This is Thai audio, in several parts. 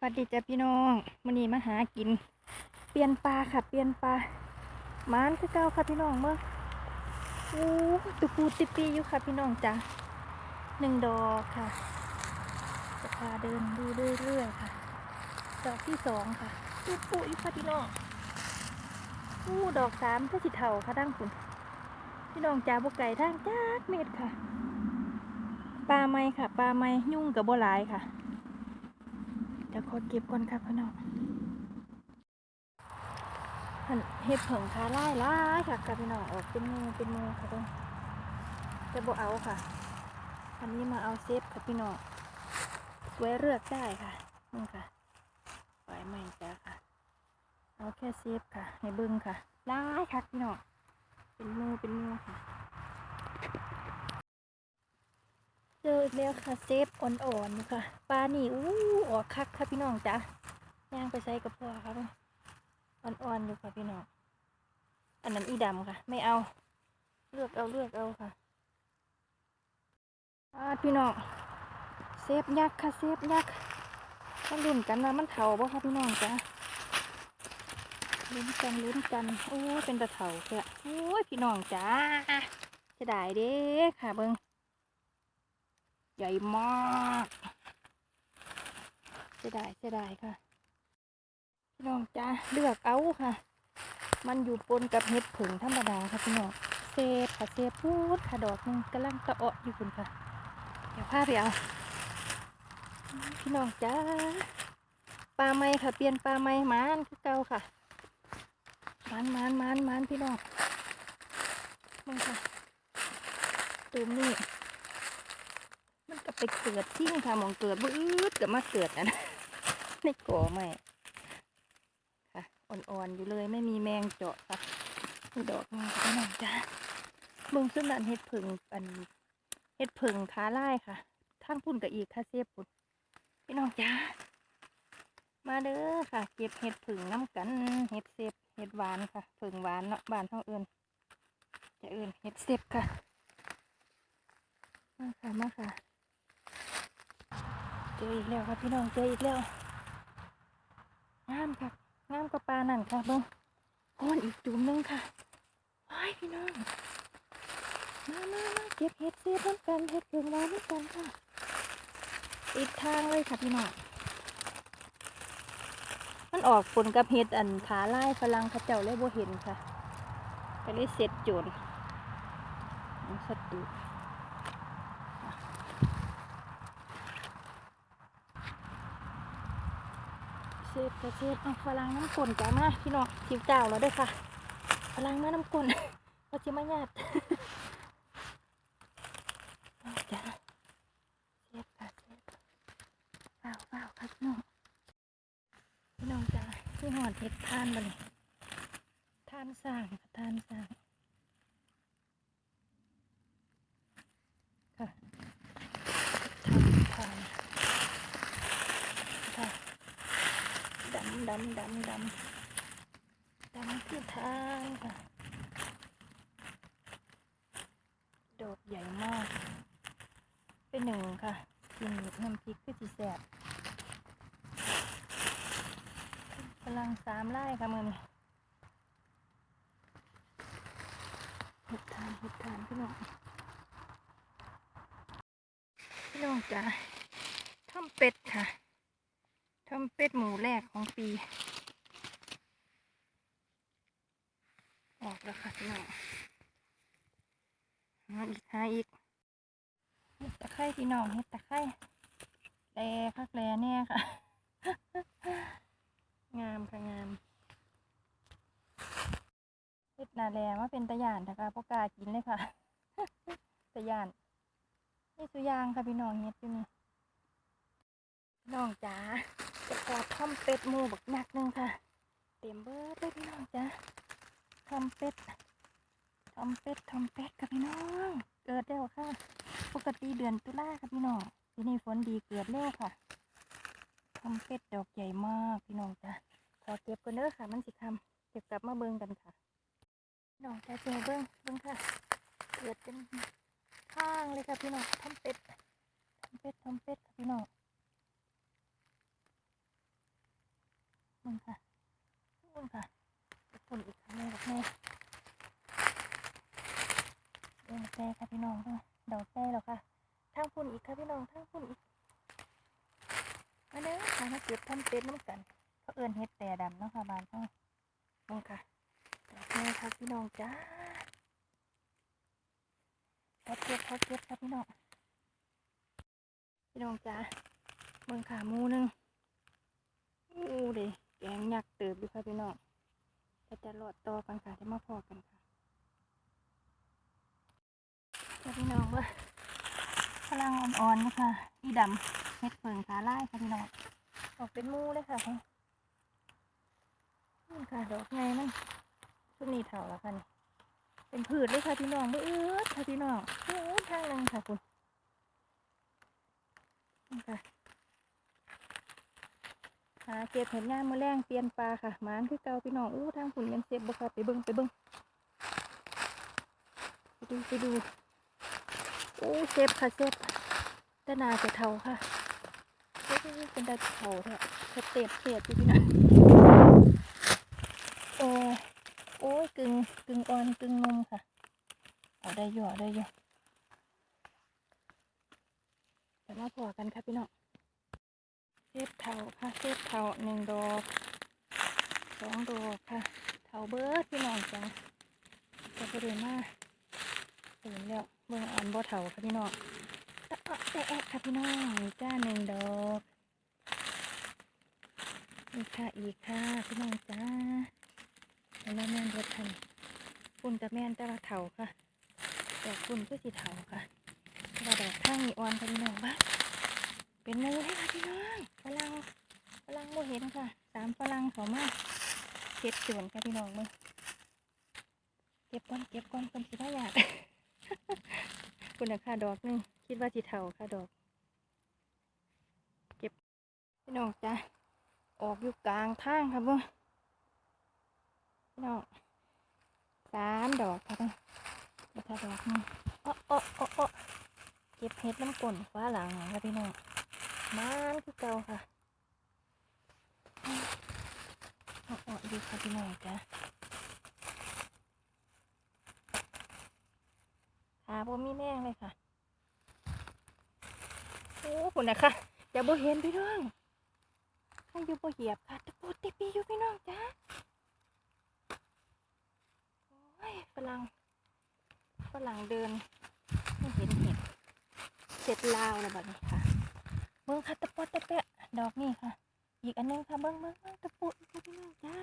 สวัสดีจ้ะพี่น้องมื้อนี้มาหากิน เปลี่ยนปลาค่ะ เปลี่ยนปลามานคือเก่าค่ะพี่น้องเมื่ออู้ตุปูติปีอยู่ค่ะพี่น้องจ้ะหนึ่งดอกค่ะ จะพาเดินดูเรื่อยๆค่ะ ดอกที่สองค่ะตุปูอีกค่ะพี่น้องอู้ดอกสามก็สิเท่าค่ะดั้งคุณพี่น้องจ้าบกไก่ทางจ้าเม็ดค่ะ ปลาไม้ค่ะ ปลาไม้ยุ่งกับบัวลายค่ะ ขอเก็บก่อนครับพี่น้องเห็ดเผิงขาไล่ไล่ค่ะกับพี่น้องออกเป็นงูเป็นงูค่ะเพิ่นจะบ่เอาค่ะ อันนี้มาเอาเซฟค่ะพี่น้องไว้เลือกได้ค่ะนี่ค่ะปล่อยไม่จ้าค่ะ เอาแค่เซฟค่ะ ให้บิ้งค่ะไล่ค่ะพี่น้องเป็นงูเป็นงูค่ะ เจอแล้วค่ะเซฟอ่อนๆอยู่ค่ะปลานี่อู้ออกคักค่ะพี่น้องจ้ะย่างไปใส่กับพ่อครับอ่อนๆอยู่ค่ะพี่น้องอันนั้นอีดำค่ะ ไม่เอา เลือกเอาเลือกเอาค่ะอาพี่น้องเซฟยักษ์ค่ะเซฟยักษ์มาลุ้นกันว่ามันเถาบ่ค่ะพี่น้องจ้ะลุ้นกันลุ้นกันโอ้ยเป็นตะเถาค่ะโอ้ยพี่น้องจ้าจะได้เด้ค่ะเบิ้ง ใหญ่มากเสียดายเสียดายค่ะพี่น้องจ้าเลือกเอาค่ะ มันอยู่ปนกับเห็ดผึ่งธรรมดาค่ะพี่น้องเซฟค่ะเซฟพูดค่ะดอกหนึงกำลังตะเอะอยู่คุณค่ะ เดี๋ยวพาไปเอาพี่น้องจ้าปลาไม้ค่ะเปลี่ยนปลาไม้มานคือเก่าค่ะมานมานมานมานพี่น้องมึงค่ะตูมนี่ ไปเกิดที่ค่ะมองเกิดบื้อดกับมาเกิดอันนะในก่อไม่ค่ะอ่อนๆอยู่เลยไม่มีแมงเจาะค่ะดอกนี้พี่น้องจ้าเบิ่งซึ่งนันเห็ดผึ่งอันเห็ดผึ่งขาไล่ค่ะทางพุ่นกับอีกค่ะเสียปุ่นพี่น้องจ้ามาเด้อค่ะ เก็บเห็ดผึ่งน้ำกันเห็ดเซฟเห็ดหวานค่ะผึ่งหวานเนาะบานเท่าเอินจะเอินเห็ดเซฟค่ะมาค่ะมาค่ะ เจออีกแล้วครับพี่น้องเจออีกแล้วงามค่ะงามกว่าปลานั่นค่ะเบิ้งโอนอีกจุ่มหนึงค่ะไอ้พี่น้องมามามาเก็บเห็ดเสียบน้ำกันเห็ดเกลือหวานน้ำกันค่ะติดทางเลยค่ะพี่น้องมันออกผลกับเห็ดอันขาไล่ฝรั่งขาเจ้าเลยบ่เห็นค่ะก็เลยเสร็จโจรเอาสตูเซฟกระ เซฟเอาฝรั่งน้ำกลนจ้ามาพี่น้องชิวเจ้าแล้วด้วยค่ะฝรั่งมาน้ำกลนเราจิมาญาติเจ้าเซฟค่ะเซฟเปล่าเปล่าค่ะพี่น้องพี่น้องจ้าที่หอดเห็ดทานมาเลยทานสั่งทานสั่งค่ะทานทาน ค่ะ ดำดำดำดำดำคือทางค่ะดอกใหญ่มาก เป็นหนึ่งค่ะกินน้ำพริกคือสีแสบกำลังสามไร่ค่ะมือนี้เห็ดทานห็ดทานพี่น้องพี่น้องจ้าทำเป็ดค่ะ ทำเป็ดหมูแรกของปี ออกแล้วค่ะพี่น้องหาอีกหาอีกเห็ดตะไคร้พี่น้องเห็ดตะไคร้แลคักแลแน่ค่ะ งามค่ะงามเห็ดนาแลมาเป็นตะยานนะคะพวกกากินเลยค่ะตะยานนี่สุยางค่ะพี่น้องเห็ดอยู่นี่พี่น้องจ๋า จะขอทำเป็ดมูบักหนักหนึงค่ะ เต็มเบิดเลยพี่น้องจ้ะทำเป็ดทำเป็ดทำเป็ดค่ะพี่น้อง เกิดแล้วค่ะ ปกติเดือนตุลาค่ะพี่น้องทีนี้ฝนดีเกิดแล้วค่ะทำเป็ดดอกใหญ่มากพี่น้องจ้ะขอเก็บกันเด้อค่ะ มันสิคำเก็บกลับมาเบิ่งกันค่ะพี่น้องจ้ะเจอเบิ่งเบิ่งค่ะ เกิดเป็นข้างเลยค่ะพี่น้องทำเป็ดทำเป็ดทำเป็ดค่ะพี่น้อง มึงค่ะมึงค่ะฝุ่นอีกครั้งหนึงกับแม่เดินแซ่ค่ะพี่น้องเด้อดอกแซ่แล้วค่ะทางฝุ่นอีกค่ะพี่น้องทางฝุ่นอีกมาเด้อค่ะมาเก็บทำเป็ดน้ำกันเขาเอิ้นเฮ็ดแต่ดำเนาะค่ะบ้านเขามึงค่ะดอกแม่ค่ะพี่น้องจ้าขอเก็บขอเก็บค่ะพี่น้องพี่น้องจ้าเมืองขามูนึงอู้ดิ แกงยักษ์เติบอยู่ค่ะพี่น้องจะจะรอดต่อกันค่ะจะมาพอกันค่ะค่ะพี่น้องว่าพลังอ่อนๆนะคะอีดำเม็ดเปิงขาไล่ค่ะพี่น้องออกเป็นมูเลยค่ะนี่ค่ะดอกไงมันชุดนี้เถาแล้วค่ะนี่เป็นผืดเลยค่ะพี่น้องเบื่อค่ะพี่น้องเบื่อทางนึงค่ะคุณนี่ค่ะ หาเก็บเห็ดย่ามมือแรงเปลี่ยนปลาค่ะหมานคือเกาพี่น้องอู้ทางฝุ่นยังเจ็บบ่ค่ะไปเบิ้งไปเบิ้งไปดูไปดูอู้เจ็บค่ะเจ็บแต่นาจะเท่าค่ะเฮ้ยเป็นตาเท่าเนี่ยเต็ปเสียบอยู่พี่น้องโอ้ยโอ้ยกึ่งกึ่งอ่อนกึ่งนมค่ะเอาได้อยู่เอาได้อยู่เดี๋ยวมาพอกันค่ะพี่น้อง เซฟเถาค่ะเซฟเถาหนึ่งดอกสองดอกค่ะเถาเบิร์ดพี่น้องจ้ะจะไปดูมาตื่นแล้วเบิ่งอ่อนบ่เถาค่ะพี่น้องตะเอะแต่แอะค่ะพี่น้องจ้าหนึ่งดอกนี่ค่ะอีกค่ะพี่น้องจ้าแล้วแม่นรถทันคุณจะแม่นแต่ว่าเถาค่ะแต่คุณก็สิเถาค่ะว่าดอกทางมีอ่อนค่ะพี่น้องบ้า เป็นหมูให้ค่ะพี่น้องฝรั่งฝรั่งโมเห็นค่ะสามฝรั่งเขามาเก็บสวนค่ะพี่น้องมึงเก็บก่อนเก็บก่อนคนสิบห้าอยากคุณค่ะดอกหนึงคิดว่าสิเทาค่ะดอก เก็บพี่น้องจ้ะออกอยู่กลางทางค่ะเบิ่งพี่น้องสามดอกค่ะเบิ่งแล้วค่ะดอกหนึงอ้ออ้ออ้ออ้อเก็บเห็ดน้ำกลนฟ้าหลังค่ะพี่น้อง มานคือเก่าค่ะอ้ออดีค่ะพี่น้องจ้ะขาบ่มีแม่งเลยค่ะ โอ้คุณนะคะจะบ่เห็นพี่น้องให้อยู่บ่เหยียบค่ะตะปูติปีอยู่พี่น้องจ้ะโอ้ยฝรั่งฝรั่งเดินไม่เห็นเห็ดเสร็จลาวแล้วบัดนี้ค่ะ เบิ้งค่ะตะปอตะแปะดอกนี่ค่ะ อีกอันนึงค่ะเบิ้งเบิ้งเบิ้งตะปูอีกค่ะพี่น้องจ้า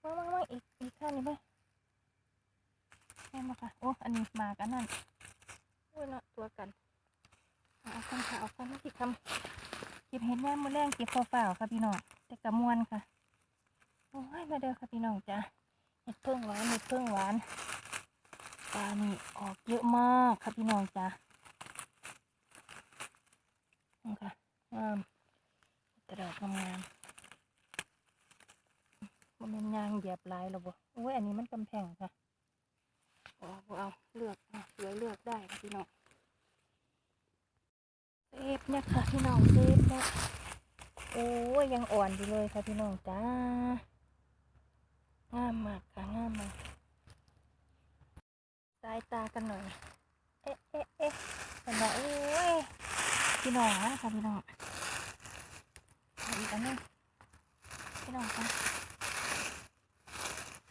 เบิ้งเบิ้งเบิ้งอีกอีกค่ะนี่เบิ้งแม่มาค่ะโอ้อันนี้มากันนั่นโอ้ยเนาะตัวกันเอากันค่ะเอากันที่คำเก็บเห็ดแม่มือแรงเก็บเปล่าค่ะพี่น้องแต่กระมวลค่ะโอ้ยมาเด้อค่ะพี่น้องจ้าเห็ดเพิ่งหวานเห็ดเพิ่งหวานปลานี่ออกเยอะมากครับพี่น้องจ้ะ นี่ค่ะงามกระดอกงามมันเป็นยางเหยียบลายหรอบ่โอ้ยอันนี้มันกำแพงค่ะเอาบ่เอาเลือกเอาสวยเลือกได้พี่น้องเซฟเนี่ยค่ะพี่น้องเซฟเนี่ยโอ้ยยังอ่อนอยู่เลยค่ะพี่น้องจ้างามมากค่ะงามมากสายตากันหน่อย เอ๊ะเอ๊ะเอ๊ะเป็นว่าโอ้ย พี่น้องนะค่ะพี่น้องอีกอันนึงพี่น้องค่ะ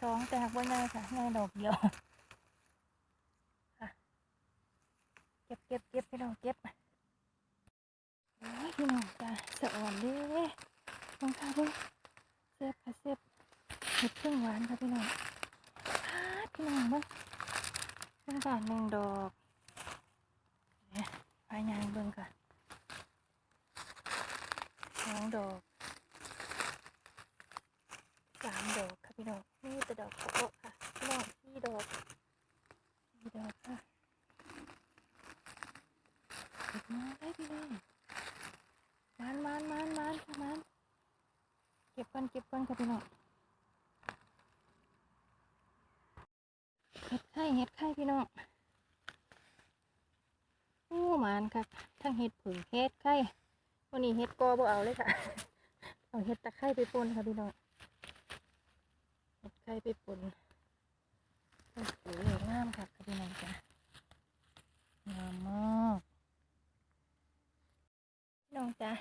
สองแต่หักว่าง่ายค่ะง่ายดอกเดียวค่ะเก็บเก็บเก็บพี่น้องเก็บพี่น้องจ้ะสะอ่อนเด้ลองค่ะเบิ่งเซฟค่ะเซฟเห็ดเครื่องหวานค่ะพี่น้องพี่น้องเบิ้งเบิ้งก่อนหนึ่งดอกเนี่ยางเบิ้งค่ะ องดอกสามดอกค่ะพี่น้องนี่แต่ดอกโตค่ะพี่น้องสี่ดอกสี่ดอกค่ะเก็บมาได้พี่น้องมันมันมันมันค่ะมันเก็บกันเก็บกันค่ะพี่น้องเห็ดไข่เห็ดไข่พี่น้องโอ้มานครับทั้งเห็ดผึ่งเห็ดไข่ วันนี้เห็ดกอบ่เอาเลยค่ะ เอาเห็ดตะไคร้ไปปนค่ะพี่น้องเห็ดไข่ไปปนโอ้โหงามค่ะพี่น้องจ้ะงามมากพี่น้องจ้ะ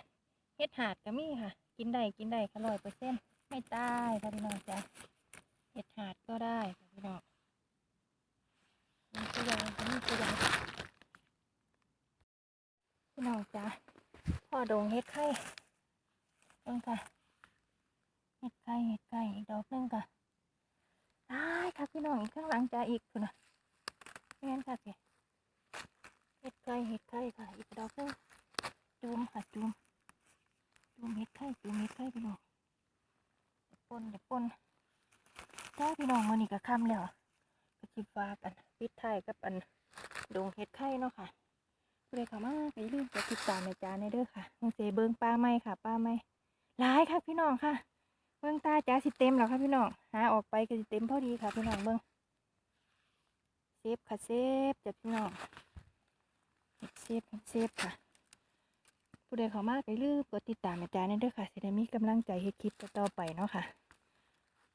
เห็ดหาดก็มีค่ะ กินได้กินได้ค่ะร้อยเปอร์เซ็นต์ไม่ตายค่ะพี่น้องจ้ะเห็ดหาดก็ได้ค่ะพี่น้องมีตัวอย่างก็มีตัวอย่างพี่น้องจ้ะ พ่อดงเห็ดไข่เบิ่งค่ะเห็ดไก่เห็ดไก่อีกดอกหนึงค่ะได้ค่ะพี่น้องอีกข้างหลังจะอีกคุณนะไม่งั้นค่ะสิเห็ดไก่เห็ดไก่ค่ะ อีกดอกหนึงจูมค่ะจูมจูมเห็ดไก่จูมเห็ดไก่พี่น้องเดี๋ยวปนเดี๋ยวปนถ้พี่น้องมันนี่ก็ค่ำแล้วก็จิฟ้ากันปิดท้ายกับอันดงเห็ดไข่เนาะค่ะ ผู้ใดเข้ามากอย่าลืมกดติดตามในจานในเด้อค่ะมงเสเบิงปลาไหมค่ะปลาไหมหลายค่ะพี่น้องค่ะ เบิงตาจ้าสิเต็มแล้วค่ะพี่น้องหาออกไปก็สิเต็มพอดีค่ะ พี่น้องเบิงเซฟค่ะเซฟจ้ะพี่น้องเซฟเซฟค่ะ ผู้ใดเข้ามาก็อย่าลืมกดติดตามอาจารย์ด้วยค่ะสิไดมีกำลังใจเฮ็ดคลิปต่อไปเนาะค่ะ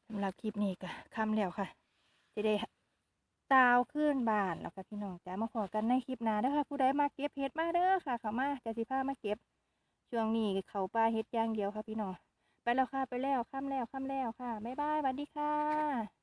สำหรับคลิปนี้ก็คำแล้วค่ะสิได้ ตาวขึ้นบานแล้วก็พี่น้องจ้ามาขอกันในคลิปหน้าเด้อค่ะผู้ใดมาเก็บเห็ดมาเด้อค่ะ เข้ามาจะสิพามาเก็บ ช่วงนี้เขาปลาเห็ดอย่างเดียวค่ะพี่น้องไปแล้วค่ะไปแล้วข้ามแล้วข้ามแล้วค่ะบ๊ายบายสวัสดีค่ะ